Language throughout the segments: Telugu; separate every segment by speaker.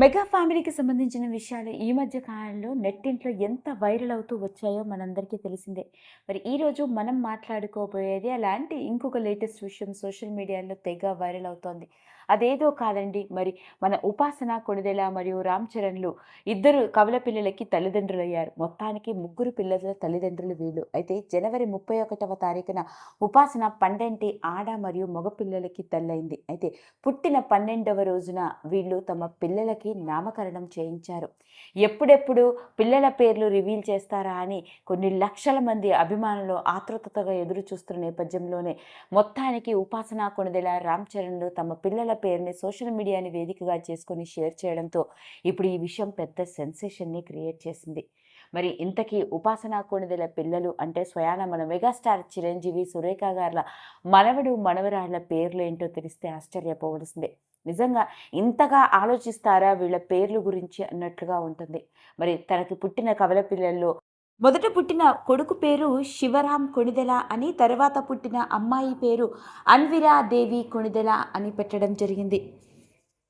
Speaker 1: మెగా ఫ్యామిలీకి సంబంధించిన విషయాలు ఈ మధ్య కాలంలో నెట్టింట్లో ఎంత వైరల్ అవుతూ వచ్చాయో మనందరికీ తెలిసిందే. మరి ఈరోజు మనం మాట్లాడుకోబోయేది అలాంటి ఇంకొక లేటెస్ట్ విషయం సోషల్ మీడియాలో తెగ వైరల్ అవుతోంది. అదేదో కాదండి. మరి మన ఉపాసన కొణిదెల మరియు రామ్ చరణ్లు ఇద్దరు కవల పిల్లలకి తల్లిదండ్రులు అయ్యారు మొత్తానికి ముగ్గురు పిల్లల తల్లిదండ్రులు వీళ్ళు. అయితే జనవరి ముప్పై ఒకటవ తారీఖున ఉపాసన పండంటి ఆడ మరియు మగ పిల్లలకి తల్లైంది. అయితే పుట్టిన పన్నెండవ రోజున వీళ్ళు తమ పిల్లలకి నామకరణం చేయించారు. ఎప్పుడెప్పుడు పిల్లల పేర్లు రివీల్ చేస్తారా అని కొన్ని లక్షల మంది అభిమానులు ఆతృతగా ఎదురు చూస్తున్న నేపథ్యంలోనే మొత్తానికి ఉపాసన కొణిదెల రామ్ చరణ్లు తమ పిల్లల పేరుని సోషల్ మీడియాని వేదికగా చేసుకొని షేర్ చేయడంతో ఇప్పుడు ఈ విషయం పెద్ద సెన్సేషన్ని క్రియేట్ చేసింది. మరి ఇంతకీ ఉపాసన కొణిదెల పిల్లలు అంటే స్వయాన మన మెగాస్టార్ చిరంజీవి సురేఖ గార్ల మనవడు మనవరాళ్ళ పేర్లు ఏంటో తెలిస్తే ఆశ్చర్యపోవలసిందే. నిజంగా ఇంతగా ఆలోచిస్తారా వీళ్ళ పేర్లు గురించి అన్నట్లుగా ఉంటుంది. మరి తనకి పుట్టిన కవల పిల్లల్లో మొదట పుట్టిన కొడుకు పేరు శివరాం కొణిదెల అని తర్వాత పుట్టిన అమ్మాయి పేరు అన్విరా దేవి కొణిదెల అని పెట్టడం జరిగింది.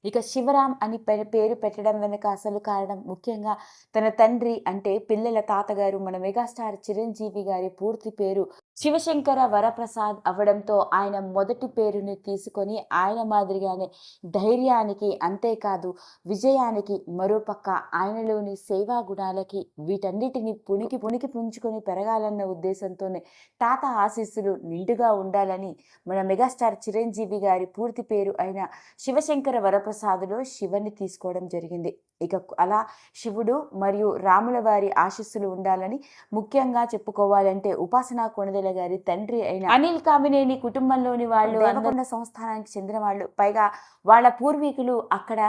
Speaker 1: ఇక శివరాం అని పేరు పెట్టడం వెనుక అసలు కారణం ముఖ్యంగా తన తండ్రి అంటే పిల్లల తాతగారు మన మెగాస్టార్ చిరంజీవి గారి పూర్తి పేరు శివశంకర వరప్రసాద్ అవడంతో ఆయన మొదటి పేరుని తీసుకొని ఆయన మాదిరిగానే ధైర్యానికి అంతేకాదు విజయానికి మరోపక్క ఆయనలోని సేవా గుణాలకి వీటన్నిటిని పుణికి పుణికి పుంజుకొని పెరగాలన్న ఉద్దేశంతోనే తాత ఆశీస్సులు నిండుగా ఉండాలని మన మెగాస్టార్ చిరంజీవి గారి పూర్తి పేరు అయిన శివశంకర వరప్రసాద్లో శివని తీసుకోవడం జరిగింది. ఇక అలా శివుడు మరియు రాముల వారి ఆశీస్సులు ఉండాలని ముఖ్యంగా చెప్పుకోవాలంటే ఉపాసనా కొణదెల గారి తండ్రి అయిన అనిల్ కామినేని కుటుంబంలోని వాళ్ళు దేవకొండ సంస్థానానికి చెందిన వాళ్ళు. పైగా వాళ్ళ పూర్వీకులు అక్కడ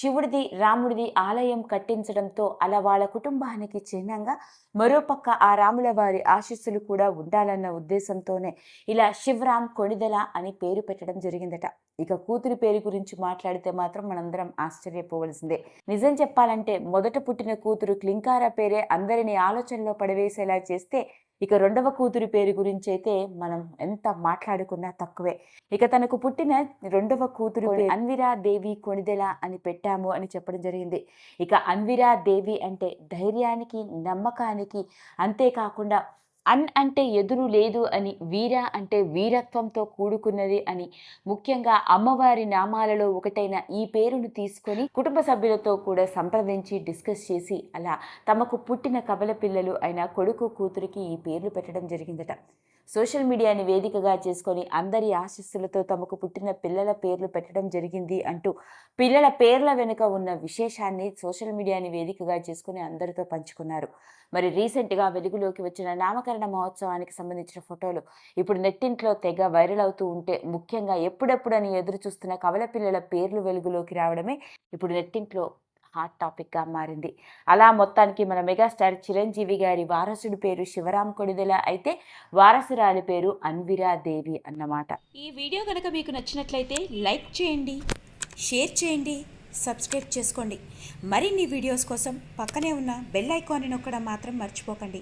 Speaker 1: శివుడిది రాముడిది ఆలయం కట్టించడంతో అలా వాళ్ళ కుటుంబానికి చిహ్నంగా మరోపక్క ఆ రాముల వారి ఆశీస్సులు కూడా ఉండాలన్న ఉద్దేశంతోనే ఇలా శివరాం కొణిదెల అని పేరు పెట్టడం జరిగిందట. ఇక కూతురి పేరు గురించి మాట్లాడితే మాత్రం మనందరం ఆశ్చర్యపోవలసిందే. నిజం చెప్పాలంటే మొదట పుట్టిన కూతురు క్లింకార పేరే అందరినీ ఆలోచనలో పడవేసేలా చేస్తే ఇక రెండవ కూతురి పేరు గురించి అయితే మనం ఎంత మాట్లాడుకున్నా తక్కువే. ఇక తనకు పుట్టిన రెండవ కూతురు అన్విరా దేవి కొణిదెల అని పెట్టాము అని చెప్పడం జరిగింది. ఇక అన్విరా దేవి అంటే ధైర్యానికి నమ్మకానికి అంతేకాకుండా అన్ అంటే ఎదురు లేదు అని వీర అంటే వీరత్వంతో కూడుకున్నది అని. ముఖ్యంగా అమ్మవారి నామాలలో ఒకటైన ఈ పేరును తీసుకొని కుటుంబ సభ్యులతో కూడా సంప్రదించి డిస్కస్ చేసి అలా తమకు పుట్టిన కబల పిల్లలు అయిన కొడుకు కూతురికి ఈ పేర్లు పెట్టడం జరిగిందట. సోషల్ మీడియాని వేదికగా చేసుకొని అందరి ఆశస్సులతో తమకు పుట్టిన పిల్లల పేర్లు పెట్టడం జరిగింది అంటూ పిల్లల పేర్ల వెనుక ఉన్న విశేషాన్ని సోషల్ మీడియాని వేదికగా చేసుకుని అందరితో పంచుకున్నారు. మరి రీసెంట్గా వెలుగులోకి వచ్చిన నామకరణ మహోత్సవానికి సంబంధించిన ఫోటోలు ఇప్పుడు నెట్టింట్లో తెగ వైరల్ అవుతూ ఉంటే ముఖ్యంగా ఎప్పుడెప్పుడని ఎదురు చూస్తున్న కవల పిల్లల పేర్లు వెలుగులోకి రావడమే ఇప్పుడు నెట్టింట్లో హాట్ టాపిక్గా మారింది. అలా మొత్తానికి మన మెగాస్టార్ చిరంజీవి గారి వారసుడి పేరు శివరామ్ కొడిదెల అయితే వారసురాలి పేరు అన్విరా దేవి అన్నమాట.
Speaker 2: ఈ వీడియో కనుక మీకు నచ్చినట్లయితే లైక్ చేయండి షేర్ చేయండి సబ్స్క్రైబ్ చేసుకోండి. మరిన్ని వీడియోస్ కోసం పక్కనే ఉన్న బెల్ ఐకాన్ని నొక్కడం మాత్రం మర్చిపోకండి.